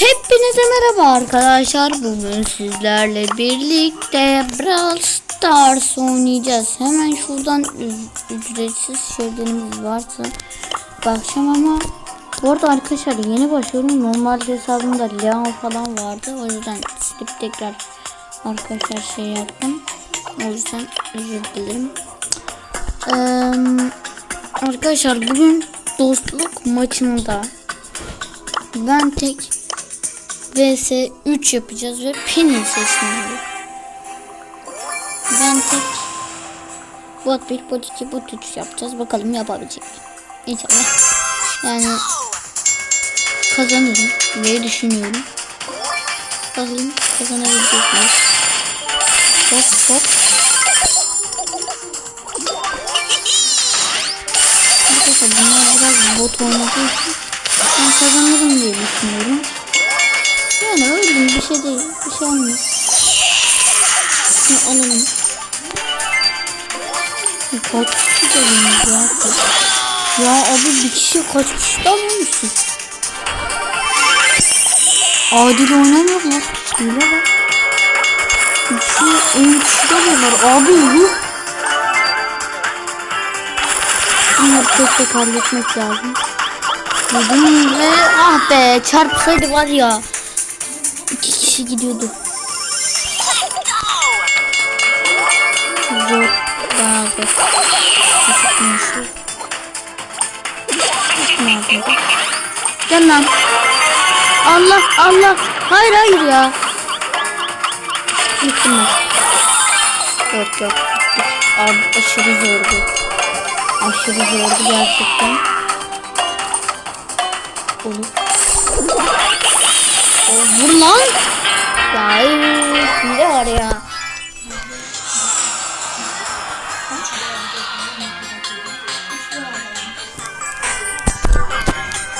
Hepinize merhaba arkadaşlar. Bugün sizlerle birlikte Brawl Stars oynayacağız. Hemen şuradan ücretsiz şeylerimiz varsa bakacağım ama bu arada arkadaşlar yeni başlıyorum. Normal hesabımda Leon falan vardı. O yüzden silip tekrar arkadaşlar şey yaptım. O yüzden özür dilerim. Eee, arkadaşlar bugün dostluk maçında ben tek vs 3 yapacağız ve Penny seçmeli. Ben tek bot 1 bot 2 bot 3 yapacağız. Bakalım yapabilecek miyim? İnşallah. Yani kazanırım diye düşünüyorum. Bakalım kazanabilecek miyiz? Hop hop. Arkadaşlar bunlar biraz bot oynadığı için şey olmuyor. Şunu alalım. Kaç kişi alıyoruz ya? Ya abi bir kişi kaç kişi de alıyormuşsun? Adil oynamıyorlar. Öyle bak. Bir kişi 10 kişi de alıyorlar. Abi yuh. Bunları tek tek halletmek lazım. Ve ah be çarpsaydı var ya. Kişi gidiyordu. Zor. Bayağı zor. Küçük bir şey. Ne yapayım? Gel lan. Allah Allah. Hayır hayır ya. Gittim ben. Yok yok. Abi aşırı zordu. Aşırı zordu gerçekten. Olur. Vur lan. Ya hile var ya.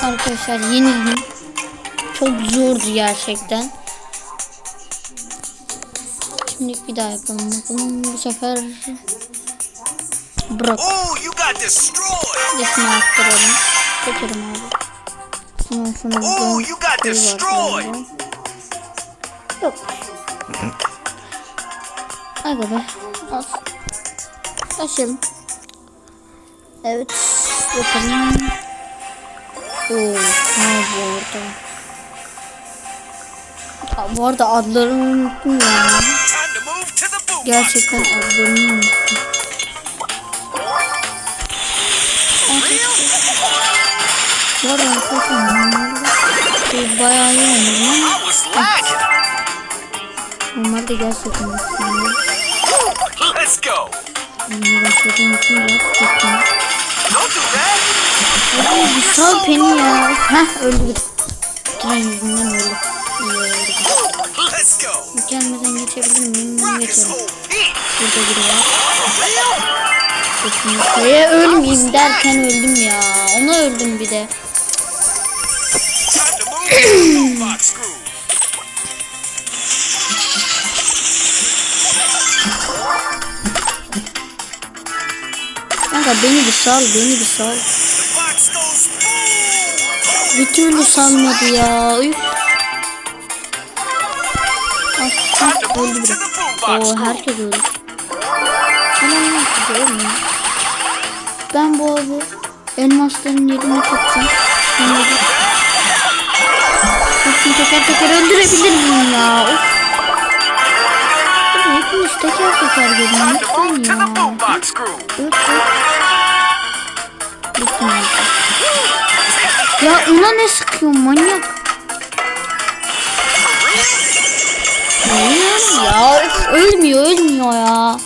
Arkadaşlar yenildim. Çok zordu gerçekten. Şimdi bir daha yapalım. Bakalım bu sefer. Oh, got destroyed! Desini arttıralım. Geçelim abi. Hemen şunu bir Oh, koyu var. Yok. Aga be. Al. Başlayalım. Evet. Bakalım. Oo, ne bu arada? Ya, bu arada adlarını unuttum ya. Gerçekten adlarını unuttum. Bu arada arkadaşlar bayağı iyi oynadım ama. Normalde gerçekten aslında Let's go. yeni başladığım için biraz that. Ay bir sal beni ya. Heh öldü. Tren yüzünden öldü. İyi go. Gelmeden geçebilir miyim? OP. Burada biri var. Kesinlikle ölmeyeyim derken öldüm ya. Ona öldüm bir de. Kanka beni bir sal, beni bir sal. Bir türlü salmadı ya. Ah, öldü biri. Oo herkes öldü. Hemen nasıl ölmüyor. Ben bu abi elmasların yerini kapacağım. Şimdi bir... Hepsini teker teker öldürebilir miyim ya? Of. Abi hepiniz teker teker gelin lütfen ya. Öp ona ne sıkıyorsun manyak? Hayır ya ölmüyor ölmüyor ya.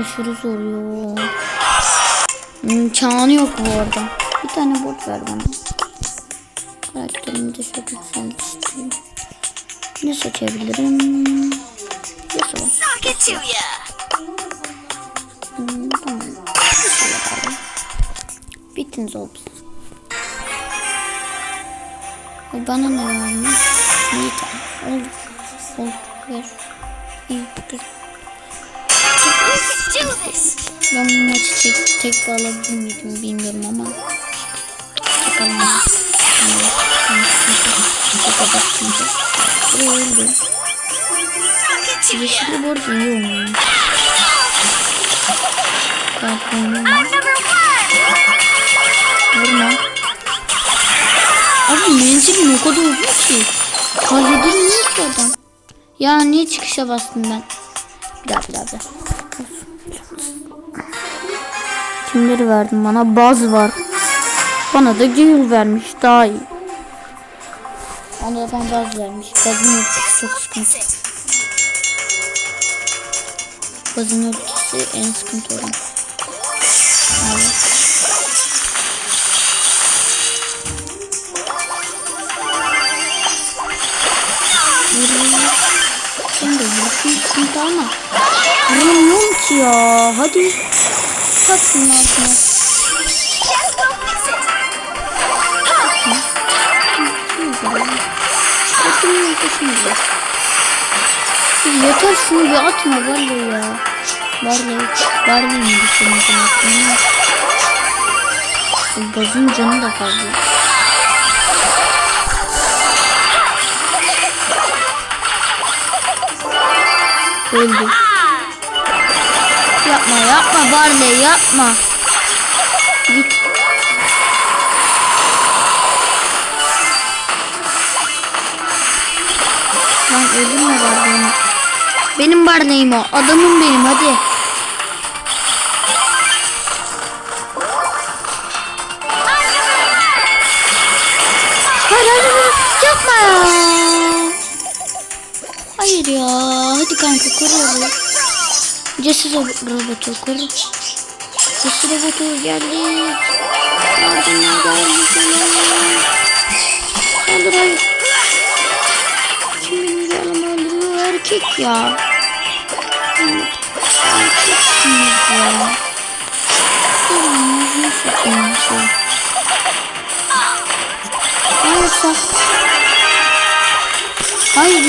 Aşırı zor ya. İmkanı yok bu arada. Bir tane bot ver bana. Karakterimi de çok yükselteyim. Ne seçebilirim? Yusuf. Knock yapalım. Bittiniz olsun. Ay, Bana ne vermiş? Tamam. Olur. Olur. Ver. İyi. This. Ben bu maçı tek, tek alabilir miydim bilmiyorum ama tek. Bu kadar sıkıntı. Buraya öldü. Yeşilli bu arada iyi oynuyor. Oynuyor. Vurma. Abi menzilim o kadar uzun ki. Halledilmiyor ki adam. Ya niye çıkışa bastım ben? Bir daha bir daha bir daha. Kimleri verdim bana? Baz var. Bana da Gale vermiş. Daha iyi. Ona da bana Baz vermiş. Bazın ölçüsü çok sıkıntı. Bazın ölçüsü en sıkıntı olan. Ben de vuruşum sıkıntı ama vuramıyorum ki ya. Hadi. Tak şunun altına. Bakın şimdi. Yeter şunu bir atma Barley ya. Barley. Barley mi düşünüyorsun Bazın canı da fazla. Öldü. Yapma yapma Barley yapma. Git. Lan öldün mü Barley'im? Benim Barley'im o. Adamım benim hadi. Hadi kanka koru onu. Cesur ro- robotu koru. Cesur robotu geldi. Yardıma geldi canım. Saldır hayır. Kim benim canımı öldürüyor? Erkek ya. Erkeksiniz ya. Gelin yüzünü sokayım şey. Hayır saf. Hayır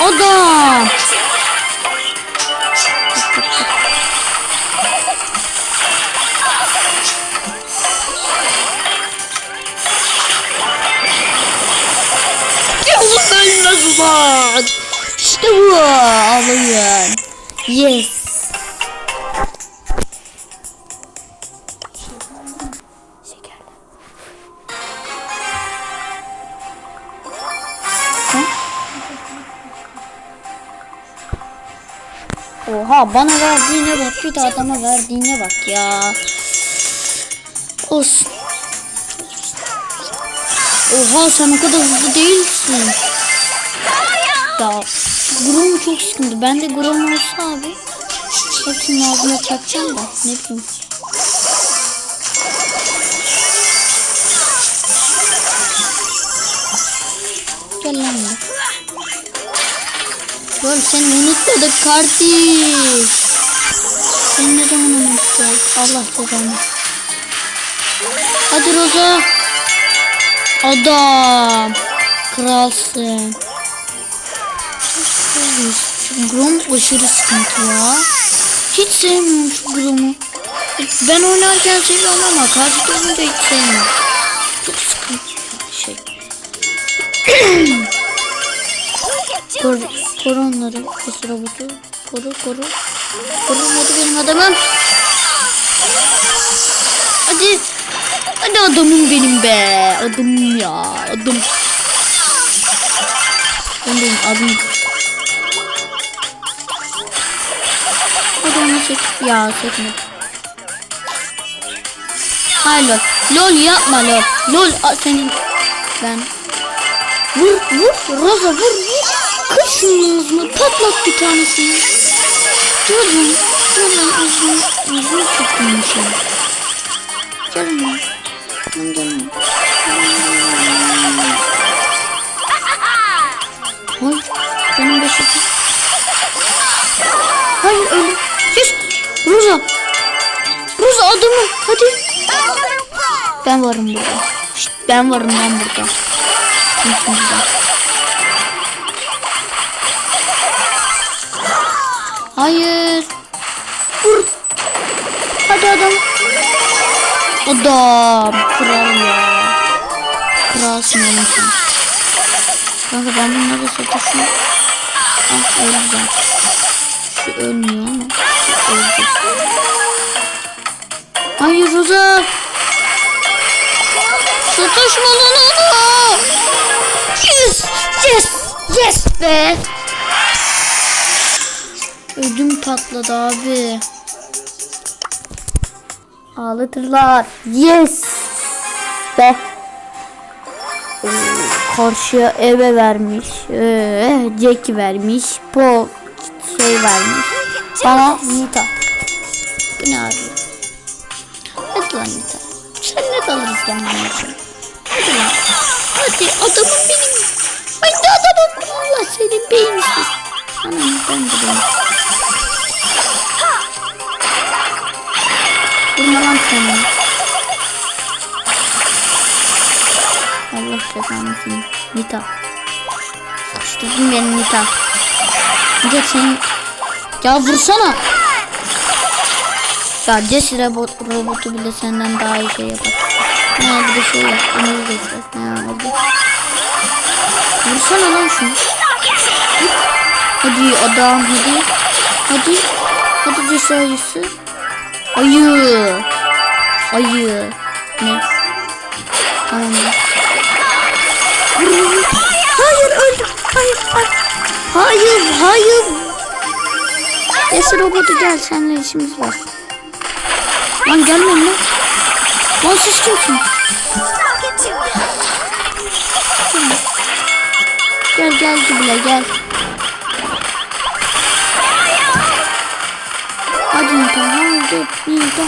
vücudu Adam. Yavrum nasıl lan? İşte bu. Alayın. Yes. Oha bana verdiğine bak bir de adama verdiğine bak ya. Olsun. Oha sen o kadar hızlı değilsin. Ya Grom çok sıkıntı. Ben de Grom olsa abi hepsinin ağzına çakacağım da ne bileyim. Gel lan. Oğlum seni unutmadık kardeş. Seni ne zaman unuttuk? Allah cezanı. Hadi Roza. Adam. Kralsın. Şu Grom aşırı sıkıntı ya. Hiç sevmiyorum şu Grom'u. Ben oynarken seviyorum ama karşı olunca hiç sevmiyorum. Çok sıkıntı şey. Koru, koru onları. Kes robotu. Koru koru. Koru hadi benim adamım. Hadi. Hadi adamım benim be. Adım ya. Adım. Ben benim adım. Hadi onu çek. Ya çekmedim. Hayır lol. Lol yapma lol. Lol senin. Ben. Vur vur. Roza vur şunun ağzını. Patlat bir tanesini. Canım. Canım ağzını. Ağzını soktum bir şey. Canım. Canım. Canım. Hayır. Benim beşik. Hayır öyle. Yes. Roza. Roza adamı. Hadi. Ben varım burada. Şşt, ben varım lan burada. Kimsin burada? Hayır. Vur. Hadi adam. Adam. Kral ya. Kralsın oğlum sen. Kanka ben bunları satışım. Ah öldü. Şu ölmüyor ama. Şu öldü. Hayır uzak. Satışma lan onu. Yes. Yes. Yes be. Ödüm patladı abi. Ağlatırlar. Yes. Be. Ee, Karşıya eve vermiş. Ee, Jack vermiş. Po şey vermiş. Bana Nita. Bu ne abi? Hadi lan Nita. Sen ne alırız lan bunun? Hadi lan. Hadi adamım benim. Ben adamım. Allah senin beyinsiz. Anam ben de benim. Vurma lan kendini. Allah cezanı senin. Nita. Sıkıştırdın beni Nita. Gel senin. Ya vursana. Ya Jesse robot, robotu bile senden daha iyi şey yapar. Ha bir de şey yap. Onu oldu. Vursana lan şunu. Hadi adam hadi. Hadi. Hadi Jesse ayısı. Ayı. Ayı. Ne? Tamam. Hayır öldüm. Hayır. Hayır. Hayır. Hayır. Jesse robotu gel. Seninle işimiz var. Lan gelmeyin lan. Lan siz kimsin? Gel gel bile gel. Nita hadi Nita.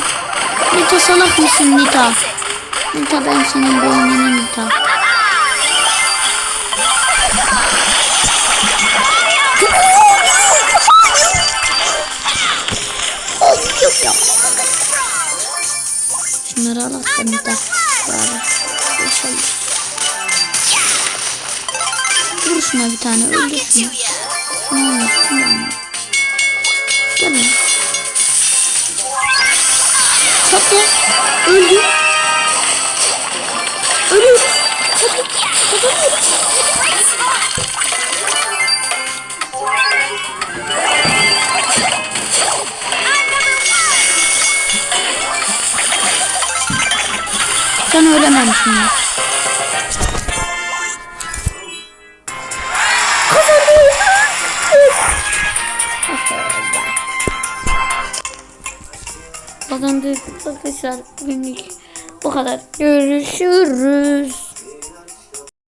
Nita salak mısın Nita? Nita ben senin beynini Nita. Yok yok. Şunları al atla Nita. Bari. Yaşayın. Vur şuna bir tane öldür şunu. Şunu anlat şunu anlat. Gel lan. Çatla. Öldü. Ölüyor. Hadi. Kazanıyoruz. Sen ölememişsin. Arkadaşlar. Bugünlük bu kadar. Görüşürüz.